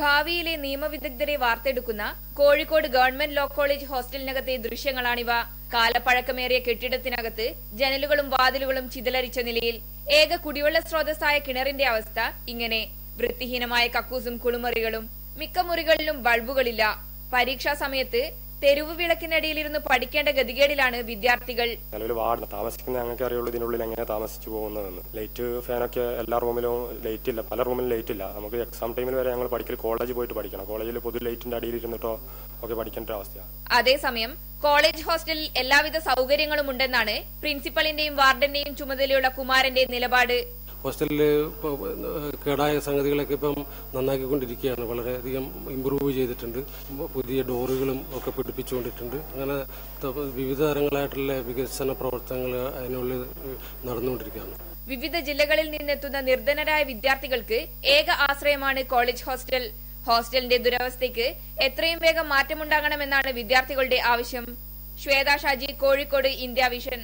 ഭാവിയിലെ നിയമവിദഗ്ധരെ വാർത്തെടുക്കുന്ന കോഴിക്കോട് ഗവൺമെന്റ് ലോ കോളേജ് ഹോസ്റ്റലിനകത്തെ ദൃശ്യങ്ങളാണിവ. കാലപ്പഴക്കമേറിയ കെട്ടിടത്തിനകത്ത് ജനലുകളും വാതിലുകളും ചിതലരിച്ച നിലയിൽ ഏക കുടിവെള്ള സ്രോതസ്സായ കിണറിന്റെ അവസ്ഥ ഇങ്ങനെ. വൃത്തിഹീനമായ കക്കൂസും കുളിമുറികളും മിക്ക മുറികളിലും ബൾബുകളില്ല. പരീക്ഷാ സമയത്ത് തെരുവ് വിളക്കിനടിയിലിരുന്ന് പഠിക്കേണ്ട ഗതികേടിലാണ് വിദ്യാർത്ഥികൾ. നിലവിൽ വാർഡ് താമസിക്കുന്ന ഞങ്ങൾക്ക് അറിയുള്ളൂ ഇതിനുള്ളിൽ എങ്ങനെ താമസിച്ചു പോകുന്നതെന്ന്. ലൈറ്റ് ഫാനൊക്കെ എല്ലാ റൂമിലും ലൈറ്റ് ഇല്ല പല റൂമിലും ലൈറ്റ് ഇല്ല നമുക്ക് എക്സാം ടൈമിൽ വരെ ഞങ്ങൾ പഠിക്കൽ കോളേജിൽ പോയിട്ട് പഠിക്കണം. കോളേജിൽ പൊതു ലൈറ്റിന്റെ അടിയിൽ ഇരുന്നിട്ടോ ഒക്കെ പഠിക്കേണ്ട അവസ്ഥയാണ് അതേസമയം കോളേജ് ഹോസ്റ്റലിൽ എല്ലാവിധ സൗകര്യങ്ങളും ഉണ്ടെന്നാണ് പ്രിൻസിപ്പലിന്റെയും വാർഡന്റെയും ചുമതലയുള്ള കുമാരന്റെ നിലപാട്. ഹോസ്റ്റലിൽ കേടായ സംഗതികളൊക്കെ ഇപ്പം നന്നാക്കിക്കൊണ്ടിരിക്കുകയാണ്. വളരെയധികം ഇമ്പ്രൂവ് ചെയ്തിട്ടുണ്ട്. പുതിയ ഡോറുകളും ഒക്കെ പിടിപ്പിച്ചുകൊണ്ടിട്ടുണ്ട്. അങ്ങനെ വിവിധ തരങ്ങളായിട്ടുള്ള വികസന പ്രവർത്തനങ്ങൾ അതിനുള്ളിൽ നടന്നുകൊണ്ടിരിക്കുകയാണ്. വിവിധ ജില്ലകളിൽ നിന്നെത്തുന്ന നിർധനരായ വിദ്യാർത്ഥികൾക്ക് ഏക ആശ്രയമാണ് കോളേജ് ഹോസ്റ്റൽ. ഹോസ്റ്റലിന്റെ ദുരവസ്ഥയ്ക്ക് എത്രയും വേഗം മാറ്റമുണ്ടാകണമെന്നാണ് വിദ്യാർത്ഥികളുടെ ആവശ്യം. Shwetha Shaji Kozhikode India Vision.